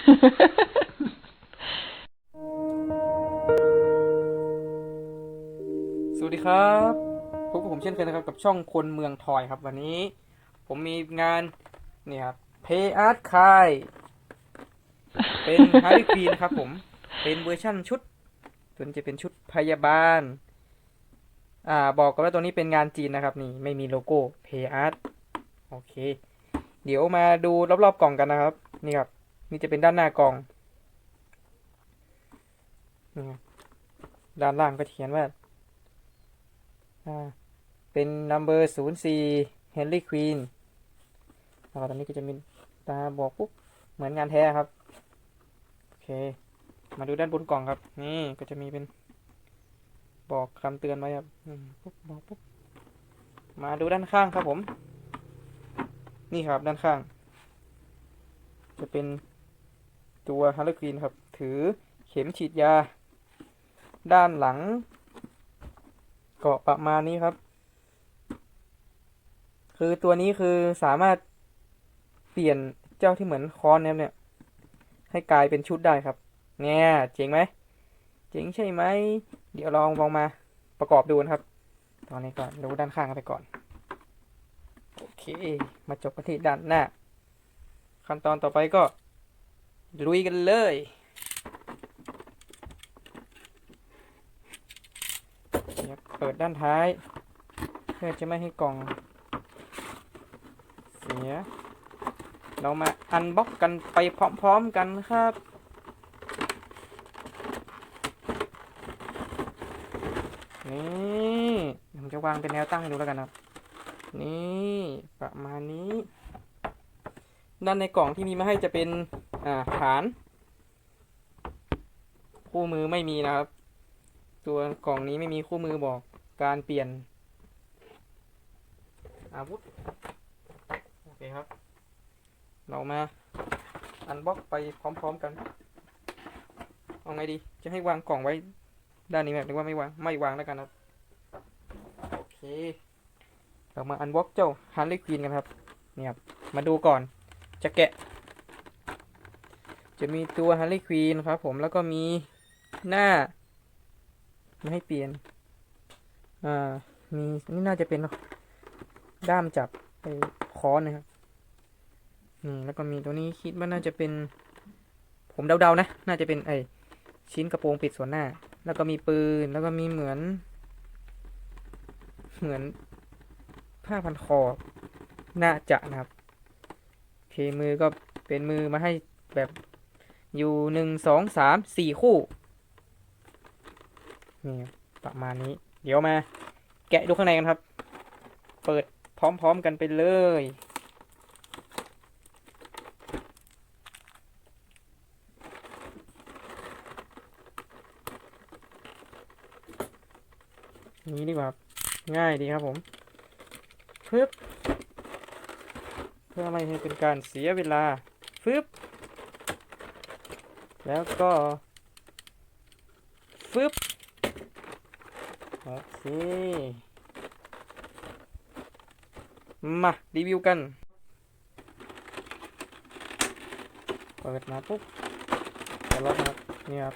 สวัสดีครับพบกับผมเช่นเคยนะครับ กับช่องคนเมืองทอยครับ วันนี้ ผมมีงานเนี่ยครับ Pay Art คายเป็น h a r r y Queen ครับผม เป็นเวอร์ชั่นชุดตัวนี้จะเป็นชุดพยาบาล อ่า บอกกันว่าตัวนี้เป็นงานจีนนะครับ นี่ไม่มีโลโก้ Pay Art โอเค เดี๋ยวมาดูรอบๆกล่องกันนะครับ นี่ครับ นี่จะเป็นด้านหน้ากล่องนี่ด้านล่างก็เขียนว่าเป็น number ศูนย์สี่ Henry Queen แล้วก็ตอนนี้ก็จะมีตาบอกปุ๊บ เหมือนงานแท้ครับ โอเค มาดูด้านบนกล่องครับ นี่ก็จะมีเป็น บอกคำเตือนไว้ครับปุ๊บบอกปุ๊บ มาดูด้านข้างครับผม นี่ครับด้านข้าง จะเป็น ตัว Harley Quinn ครับ ถือเข็มฉีดยา ด้านหลัง เก็ประมาณนี้ครับ คือตัวนี้คือสามารถเปลี่ยนเจ้าที่เหมือนคอนเนี่ย ให้กลายเป็นชุดได้ครับ เนี่ยเจ๋งไหมเจ๋งใช่ไหม เดี๋ยวลองลองมาประกอบดูนะครับ ตอนนี้ก็ดูด้านข้างกันไปก่อน โอเค มาจบกันที่ด้านหน้า ขั้นตอนต่อไปก็ ลุยกันเลยเดี๋ยเปิดด้านท้าย เพื่อจะไม่ให้กล่อง เสีย เรามาอันบ็อกกันไปพร้อมๆกันครับนี่ผมจะวางเป็นแนวตั้งให้ดูแล้วกันครับนี่ประมาณนี้ ด้านในกล่องที่มีมาให้จะเป็น อ่าฐาน คู่มือไม่มีนะครับ ตัวกล่องนี้ไม่มีคู่มือบอกการเปลี่ยน อาวุธ โอเคครับ เรามาอันบ็อกไปพร้อม ๆ กันเอาไงดี จะให้วางกล่องไว้ด้านนี้แบบหรือว่าไม่วาง ไม่วางแล้วกันครับ โอเค เรามาอันบ็อกเจ้าฮันเลควีนกันครับ เนี่ยมาดูก่อน จะแกะ จะมีตัวฮันลี่ควีนครับผมแล้วก็มีหน้า ไม่ให้เปลี่ยน อ่า มีนี่น่าจะเป็นด้ามจับไปค้อนนะครับนี่แล้วก็มีตัวนี้คิดว่าน่าจะเป็น ผมเดาๆนะ น่าจะเป็นไอชิ้นกระโปรงปิดส่วนหน้า แล้วก็มีปืน แล้วก็มีเหมือน เหมือนผ้าพันคอ น่าจะนะครับโอเคมือก็เป็นมือมาให้แบบ อยู่หนึ่งสองสามสี่คู่ นี่ประมาณนี้ เดี๋ยวมา แกะดูข้างในกันครับ เปิดพร้อมๆกันไปเลย นี้ดีกว่าง่ายดีครับผมฟึบเพื่อไม่ให้เป็นการเสียเวลาฟึบ แล้วก็ฟึบโอเคมารีวิวกันเปิดมาปุ๊บจะล็อกนะครับนี่ครับ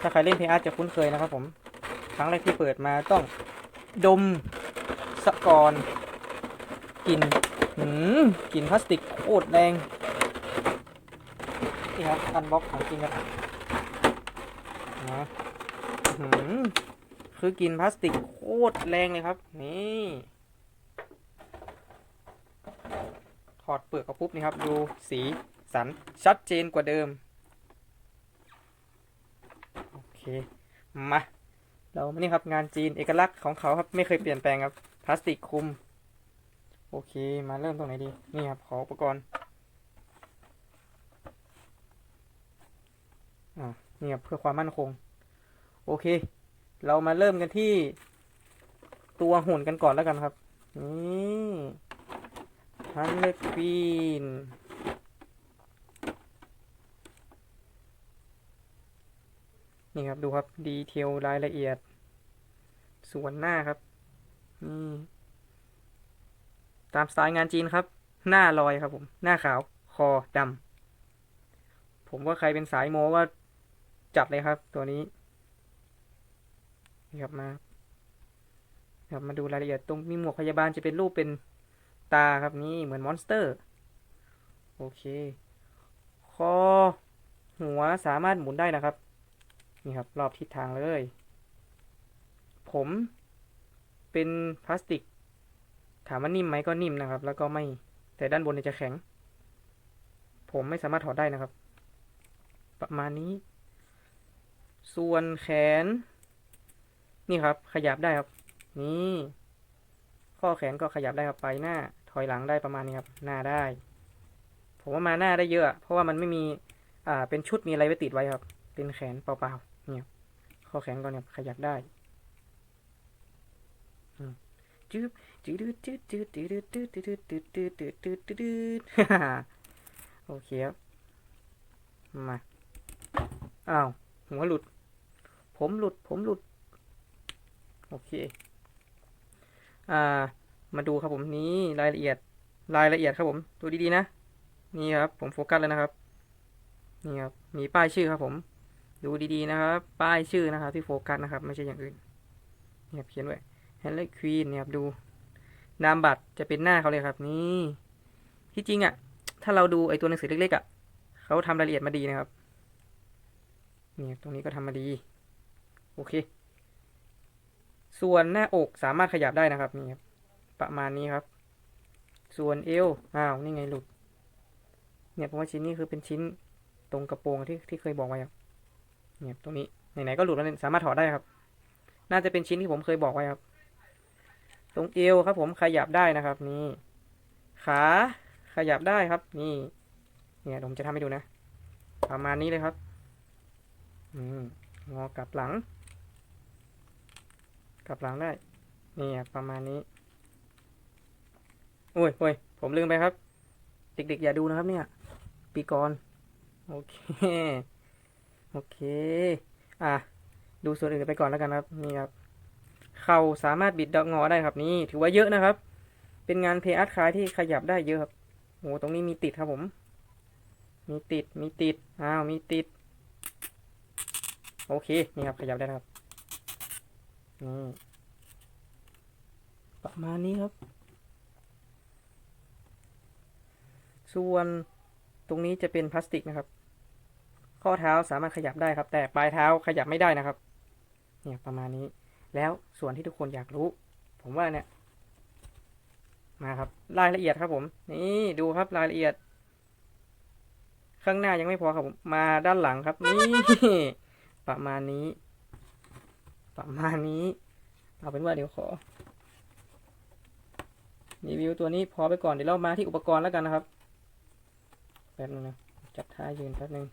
ถ้าใครเล่นเพอาร์จะคุ้นเคยนะครับผม ครั้งแรกที่เปิดมาต้องดมสะกอนกลิ่นหืมกลิ่นพลาสติกโคตรแรง นี่ครับอันบ็อกของจริงครับนะหืมคือกินพลาสติกโคตรแรงเลยครับ นี่ถอดเปลือกออกปุ๊บนี่ครับ ดูสีสันชัดเจนกว่าเดิม โอเค มา เรามานี่ครับงานจีนเอกลักษณ์ของเขาครับ ไม่เคยเปลี่ยนแปลงครับ พลาสติกคลุม โอเค มาเริ่มตรงไหนดี นี่ครับ ขออุปกรณ์ อ่านี่ครับเพื่อความมั่นคง โอเค เรามาเริ่มกันที่ ตัวหุ่นกันก่อนแล้วกันครับ นี่ฮันเลฟีนนี่ครับดูครับ ดีเทลรายละเอียด ส่วนหน้าครับนี่ตามสไตล์งานจีนครับ หน้าลอยครับผม หน้าขาว คอดำผผมว่าใครเป็นสายโมว่า จัดเลยครับ ตัวนี้นี่ครับมาครับมาดูรายละเอียดตรงมีหมวกพยาบาลจะเป็นรูปเป็นตาครับนี่เหมือนมอนสเตอร์ โอเค คอ หัวสามารถหมุนได้นะครับ นี่ครับ รอบทิศทางเลย ผมเป็นพลาสติก ถามว่านิ่มไหมก็นิ่มนะครับ แล้วก็ไม่แต่ด้านบนจะแข็ง ผมไม่สามารถถอดได้นะครับ ประมาณนี้ ส่วนแขน นี่ครับ ขยับได้ครับ นี่ ข้อแขนก็ขยับได้ครับไปหน้า ถอยหลังได้ประมาณนี้ครับ หน้าได้ ผมว่ามาหน้าได้เยอะ เพราะว่ามันไม่มี อ่า เป็นชุดมีอะไรไว้ติดไว้ครับ เป็นแขนเปล่าๆเนี่ยข้อแขนก็เนี่ยขยับได้อืมจืดจืดจืดจืดจืดจืดจืดจืดจืดจืดจืดจืดจืดโอเคครับมา อ้าว หัวหลุด ผมหลุด ผมหลุด โอเค อ่า มาดูครับผมนี่รายละเอียด รายละเอียดครับผม ดูดีๆนะ นี่ครับ ผมโฟกัสแล้วนะครับ นี่ครับ มีป้ายชื่อครับผม ดูดีๆนะครับ ป้ายชื่อนะครับ ที่โฟกัสนะครับ ไม่ใช่อย่างอื่น นี่ครับเขียนไว้ Henry Queen เนี่ครับ ดู นามบัตรจะเป็นหน้าเขาเลยครับ นี่ ที่จริงอะ ถ้าเราดูไอตัวหนังสือเล็กๆอะ เขาทำรายละเอียดมาดีนะครับนี่ตรงนี้ก็ทำมาดี โอเค ส่วนหน้าอกสามารถขยับได้นะครับนี่ครับประมาณนี้ครับ ส่วนเอวอ้าวนี่ไงหลุด เนี่ยผมว่าชิ้นนี้คือเป็นชิ้นตรงกระโปรงที่ที่เคยบอกไว้ครับเนี่ยตรงนี้ไหนๆก็หลุดแล้วสามารถถอดได้ครับ น่าจะเป็นชิ้นที่ผมเคยบอกไว้ครับ ตรงเอวครับ ผมขยับได้นะครับ นี่ขาขยับได้ครับ นี่ เนี่ยผมจะทำให้ดูนะ ประมาณนี้เลยครับ อืมงอกลับหลัง กลับหลังได้ นี่ครับประมาณนี้โอ้ยโอ้ยผมลืมไปครับ เด็กๆ อย่าดูนะครับเนี่ย ปีกรโอเค โอเค อะ ดูส่วนอื่นไปก่อนแล้วกันครับ นี่ครับ เข่าสามารถบิดดอกงอได้ครับนี่ถือว่าเยอะนะครับ เป็นงานเพย์อาร์ตคลายที่ขยับได้เยอะครับโอ้ตรงนี้มีติดครับผม มีติด มีติด อ้าว มีติด โอเค นี่ครับ ขยับได้ครับ ประมาณนี้ครับ ส่วนตรงนี้จะเป็นพลาสติกนะครับ ข้อเท้าสามารถขยับได้ครับ แต่ปลายเท้าขยับไม่ได้นะครับ เนี่ยประมาณนี้ แล้วส่วนที่ทุกคนอยากรู้ ผมว่าเนี่ย มาครับ รายละเอียดครับผม นี่ดูครับรายละเอียด ข้างหน้ายังไม่พอครับผมมาด้านหลังครับ นี่ประมาณนี้ ประมาณนี้ เอาเป็นว่าเดี๋ยวขอรีวิวตัวนี้พอไปก่อนเดี๋ยวเรามาที่อุปกรณ์แล้วกันนะครับแป๊บนึงนะจับท่ายืนแป๊บนึง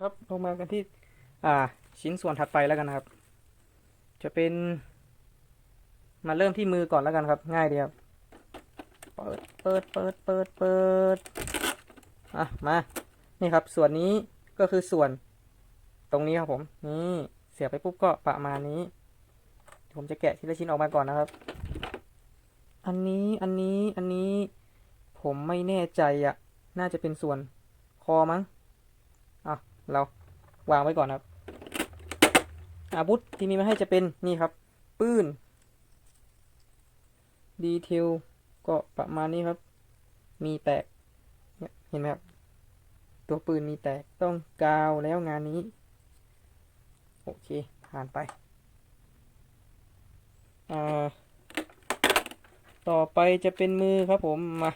ครับเรามากันที่อ่า ชิ้นส่วนถัดไปแล้วกันนะครับ จะเป็น มาเริ่มที่มือก่อนแล้วกันครับ ง่ายดีครับ เปิด เปิด เปิด เปิด เปิด อะ มา นี่ครับ ส่วนนี้ก็คือส่วน ตรงนี้ครับผม นี่เสียบไปปุ๊บก็ประมาณนี้ ผมจะแกะทีละชิ้นออกมาก่อนนะครับ อันนี้ อันนี้ อันนี้ ผมไม่แน่ใจอะน่าจะเป็นส่วนคอมั้ง อะ เราวางไว้ก่อนครับ อาวุธที่มีมาให้จะเป็นนี่ครับ ปืน ดีเทล ก็ประมาณนี้ครับ มีแตกเห็นไหมครับ ตัวปืนมีแตกต้องกาวแล้วงานนี้ โอเค ผ่านไป อ่า ต่อไปจะเป็นมือครับผมมา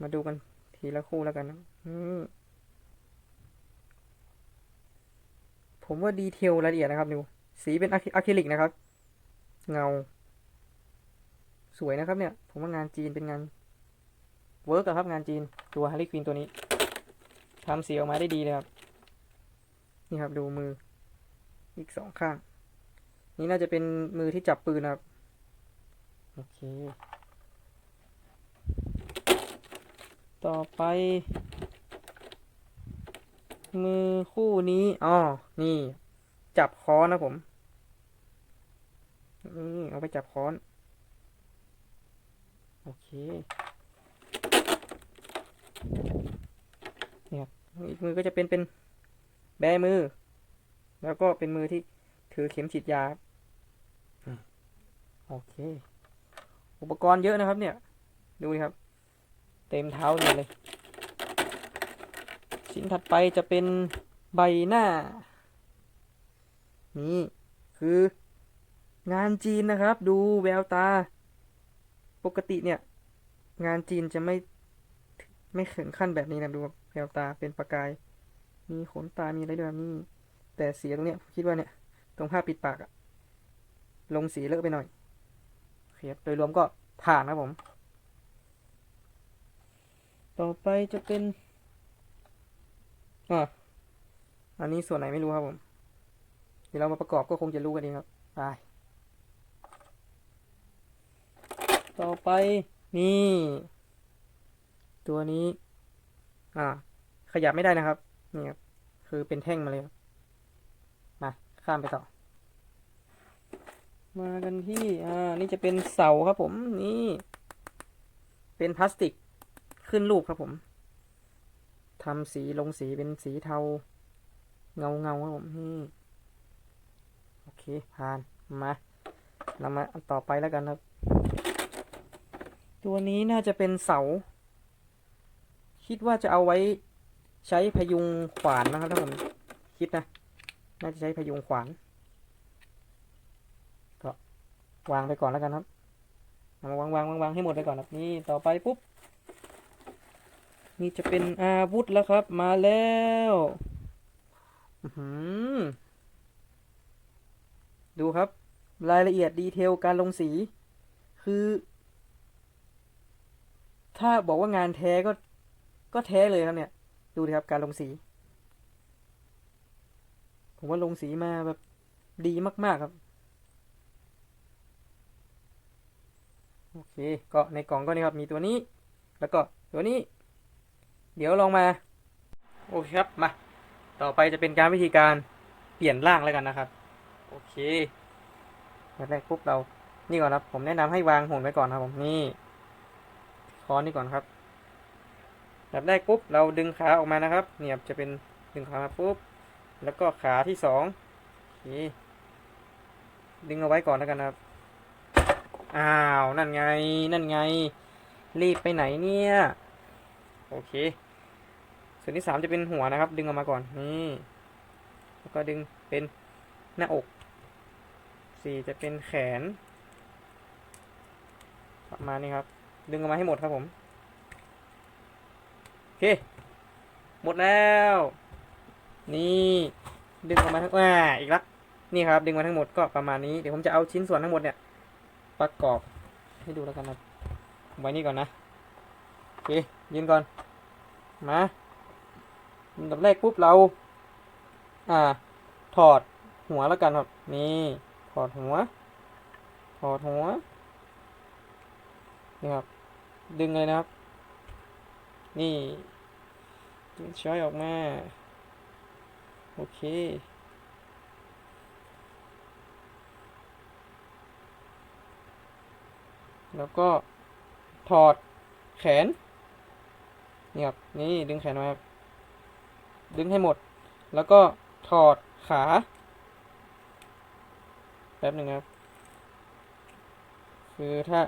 มาดูกันทีละคู่แล้วกันนะผมว่าดีเทลละเอียดนะครับดูสีเป็นอะคริลิกนะครับ เงา สวยนะครับเนี่ย ผมว่างานจีนเป็นงานเวิร์กครับงานจีนตัวฮาร์ลีควินตัวนี้ทำสีออกมาได้ดีเลยครับ นี่ครับดูมือ อีกสองข้าง นี่น่าจะเป็นมือที่จับปืนนะครับ โอเค ต่อไป มือคู่นี้อ๋อนี่ จับค้อนนะผมนี่เอาไปจับค้อน โอเคเนี่ยครับอีกมือก็จะเป็นเป็นแบมือ แล้วก็เป็นมือที่ถือเข็มฉีดยาครับอืมโอเค อุปกรณ์เยอะนะครับ เนี่ย ดูดิครับ เต็มเท้าเลยเลย ชิ้นถัดไปจะเป็นใบหน้า นี่คืองานจีนนะครับ ดูแววตา ปกติเนี่ย งานจีนจะไม่ไม่ถึงขั้นแบบนี้นะดูแววตาเป็นประกาย มีขนตามีอะไรด้วยนี่แต่สีตรงเนี้ยผมคิดว่าเนี่ย ตรงผ้าปิดปากอะลงสีเลอะไปหน่อยโอเคครับโดยรวมก็ผ่านนะผม ต่อไปจะเป็นอ่าอันนี้ส่วนไหนไม่รู้ครับผม เดี๋ยวเรามาประกอบก็คงจะรู้กันเองครับไป ต่อไปนี่ ตัวนี้ อ่า ขยับไม่ได้นะครับ นี่ครับ คือเป็นแท่งมาเลยครับมาข้ามไปต่อ มากันที่ อ่า นี่จะเป็นเสาครับผม นี่ เป็นพลาสติก ขึ้นรูปครับผมทำสีลงสีเป็นสีเทา เงาเงาครับผมนี่โอเคผ่านมา เรามาต่อไปแล้วกันครับ ตัวนี้น่าจะเป็นเสา คิดว่าจะเอาไว้ใช้พยุงขวานนะครับถ้าผมคิดนะ น่าจะใช้พยุงขวาน ก็วางไปก่อนแล้วกันครับเอาวางวางวางวางให้หมดไปก่อนครับนี่ต่อไปปุ๊บ นี่จะเป็นอาวุธแล้วครับ มาแล้วอือหือดูครับ รายละเอียดดีเทลการลงสี คือ ถ้าบอกว่างานแท้ก็ ก็แท้เลยครับเนี่ย ดูดิครับการลงสี ผมว่าลงสีมาแบบดีมาก ๆครับ โอเค ก็ในกล่องก็นี่ครับ มีตัวนี้ แล้วก็ตัวนี้ เดี๋ยวลองมา โอเคครับ มา ต่อไปจะเป็นการวิธีการเปลี่ยนร่างแล้วกันนะครับ โอเคแรกปุ๊บเรา นี่ก่อนครับ ผมแนะนำให้วางหุ่นไว้ก่อนครับผม นี่ คอนี่ก่อนครับแบบแรกปุ๊บเราดึงขาออกมานะครับ เนี่ยจะเป็นดึงขามาปุ๊บ แล้วก็ขาที่สองโอเคดึงเอาไว้ก่อนแล้วกันครับ อ้าว นั่นไง นั่นไง รีบไปไหนเนี่ย โอเค ส่วนที่สามจะเป็นหัวนะครับ ดึงออกมาก่อน นี่ แล้วก็ดึงเป็นหน้าอก สี่จะเป็นแขน ประมาณนี้ครับ ดึงออกมาให้หมดครับผมโอเค หมดแล้ว นี่ดึงออกมาทั้งอ่าอีกละนี่ครับ ดึงมาทั้งหมดก็ประมาณนี้เดี๋ยวผมจะเอาชิ้นส่วนทั้งหมดเนี่ย ประกอบให้ดูแล้วกันนะไว้นี่ก่อนนะโอเคยืนก่อนมาอันดับแรกปุ๊บเรา อ่า ถอดหัวแล้วกันครับ นี่ถอดหัวถอดหัวนี่ครับ ดึงเลยนะครับ นี่ดึงช้อยออกมา โอเค แล้วก็ถอดแขนนี่ครับนี่ดึงแขนมาครับดึงให้หมด แล้วก็ถอดขาแป๊บหนึ่งครับ คือถ้า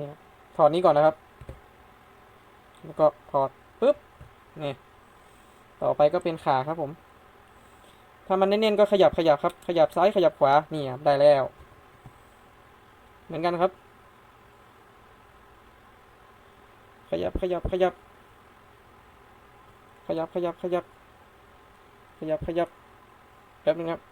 นี่ถอดนี้ก่อนนะครับ แล้วก็ถอดปุ๊บนี่ต่อไปก็เป็นขาครับผม ถ้ามันแน่นๆก็ขยับขยับครับ ขยับซ้ายขยับขวานี่ครับได้แล้ว เหมือนกันครับ ขยับขยับขยับ ขยับขยับขยับ ขยับขยับแป๊บนึงครับ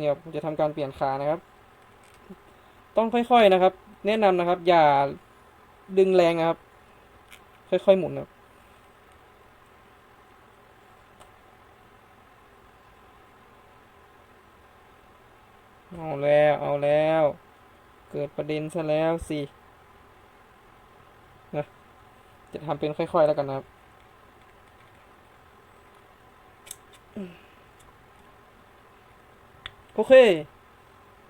เนี่ยผมจะทำการเปลี่ยนขานะครับ ต้องค่อยๆนะครับ แนะนำนะครับ อย่าดึงแรงนะครับ ค่อยๆหมุนครับเอาแล้วเอาแล้ว เกิดประเด็นซะแล้วสินะจะทำเป็นค่อยๆแล้วกันนะครับ อเค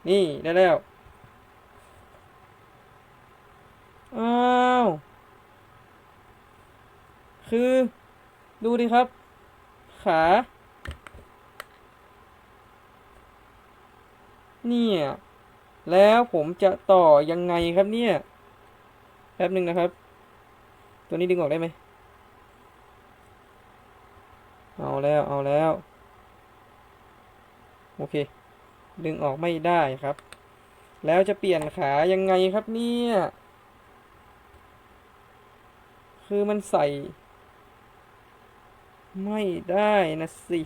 นี่ได้แล้ว อ้าว คือ ดูดิครับ ขา เนี่ย แล้วผมจะต่อยังไงครับเนี่ย แป๊บหนึ่งนะครับ ตัวนี้ดึงออกได้ไหม เอาแล้ว เอาแล้ว โอเค ดึงออกไม่ได้ครับ แล้วจะเปลี่ยนขายังไงครับเนี่ย คือมันใส่ ไม่ได้นะสิ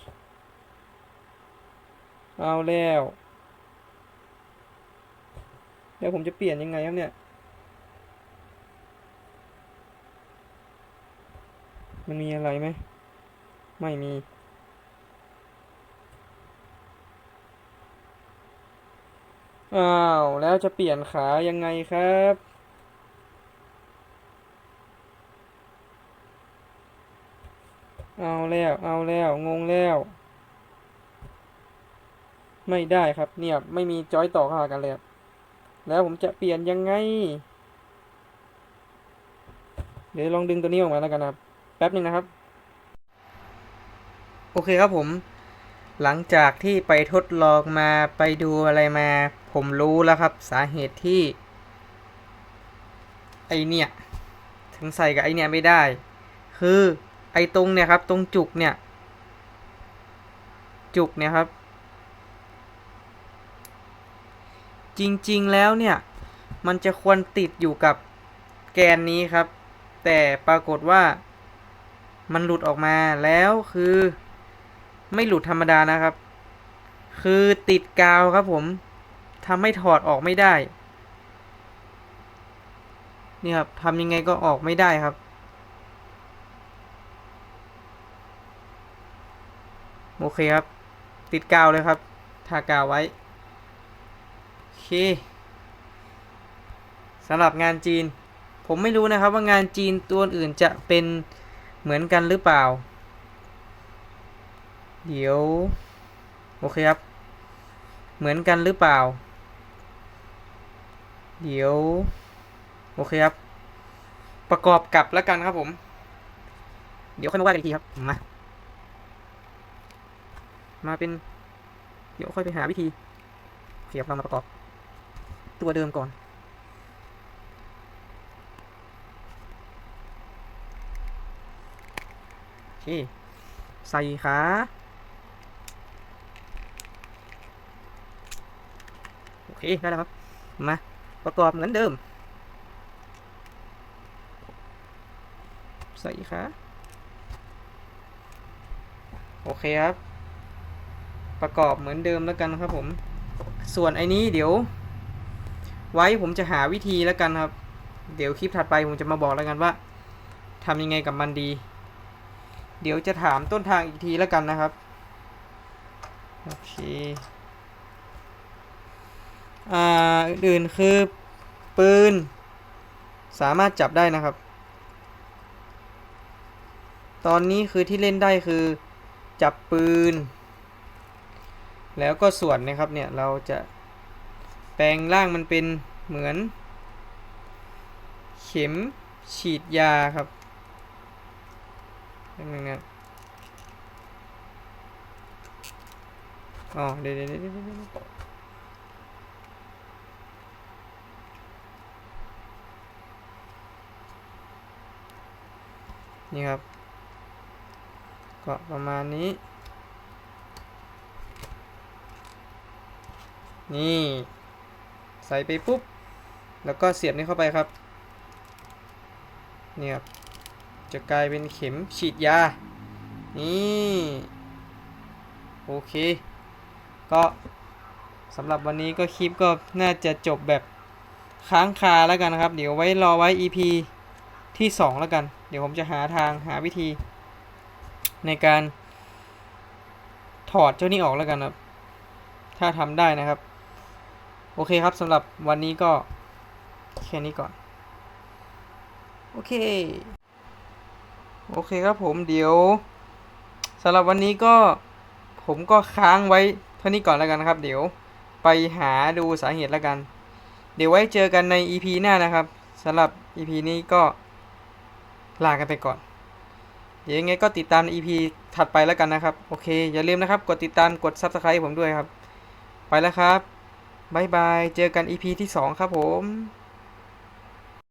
เอาแล้วเดี๋ยวผมจะเปลี่ยนยังไงครับเนี่ย มันมีอะไรไหม ไม่มี อ้าวแล้วจะเปลี่ยนขายังไงครับ เอาแล้วเอาแล้วงงแล้ว ไม่ได้ครับเนี่ยไม่มีจอยต่อเข้าหากันเลยครับแล้วผมจะเปลี่ยนยังไง เดี๋ยวลองดึงตัวนี้ออกมาแล้วกันนะครับ แป๊บนึงนะครับ โอเคครับผม หลังจากที่ไปทดลองมาไปดูอะไรมา ผมรู้แล้วครับสาเหตุที่ ไอเนี่ย ถึงใส่กับไอเนี่ยไม่ได้ คือไอตรงเนี่ยครับ ตรงจุกเนี่ย จุกเนี่ยครับ จริงๆแล้วเนี่ย มันจะควรติดอยู่กับแกนนี้ครับ แต่ปรากฏว่ามันหลุดออกมาแล้วคือ ไม่หลุดธรรมดานะครับ คือติดกาวครับผมทำให้ถอดออกไม่ได้ นี่ครับทำยังไงก็ออกไม่ได้ครับ โอเคครับ ติดกาวเลยครับ ทากาวไว้ โอเคสำหรับงานจีน ผมไม่รู้นะครับว่างานจีนตัวอื่นจะเป็นเหมือนกันหรือเปล่า เดี๋ยว โอเคครับ เหมือนกันหรือเปล่า เดี๋ยว โอเคครับ ประกอบกับแล้วกันครับผม เดี๋ยวค่อยมาว่ากันอีกทีครับมามาเป็น เดี๋ยวค่อยไปหาวิธีเสียบเรามาประกอบ ตัวเดิมก่อนโอเคใส่ขา อเคได้แล้วครับ มาประกอบเหมือนเดิม ใส่ขาโอเคครับ ประกอบเหมือนเดิมแล้วกันครับผม ส่วนไอ้นี้เดี๋ยว ไว้ผมจะหาวิธีแล้วกันครับ เดี๋ยวคลิปถัดไปผมจะมาบอกแล้วกันว่าทำยังไงกับมันดี เดี๋ยวจะถามต้นทางอีกทีแล้วกันนะครับ โอเค อ่าอื่นคือปืน สามารถจับได้นะครับ ตอนนี้คือที่เล่นได้คือจับปืน แล้วก็ส่วนนะครับเนี่ยเราจะแปลงร่างมันเป็นเหมือน เข็มฉีดยาครับยังไงนอ๋อเดี๋ยวเดี๋ยวเดี๋ยวเดี๋ยวเดี๋ยว นี่ครับ ก็ประมาณนี้ นี่ ใส่ไปปุ๊บ แล้วก็เสียบนี่เข้าไปครับ นี่ครับ จะกลายเป็นเข็มฉีดยา นี่ โอเค ก็สำหรับวันนี้ก็คลิปก็น่าจะจบแบบค้างคาแล้วกันนะครับ เดี๋ยวไว้รอไว้ EP ที่ 2 แล้วกัน เดี๋ยวผมจะหาทางหาวิธี ในการ ถอดเจ้านี้ออกแล้วกันครับ ถ้าทำได้นะครับ โอเคครับสำหรับวันนี้ก็ แค่นี้ก่อน โอเค โอเคครับผมเดี๋ยวสำหรับวันนี้ก็ผมก็ค้างไว้เท่านี้ก่อนแล้วกันนะครับ เดี๋ยวไปหาดูสาเหตุแล้วกัน เดี๋ยวไว้เจอกันใน EP หน้านะครับสำหรับ EP นี้ก็ ลากันไปก่อนเดี๋ยวยังไงก็ติดตามใน EP ถัดไปแล้วกันนะครับ โอเค อย่าลืมนะครับ กดติดตามกด Subscribe ผมด้วยครับ ไปแล้วครับ บ๊ายบาย เจอกัน EP ที่ 2 ครับผม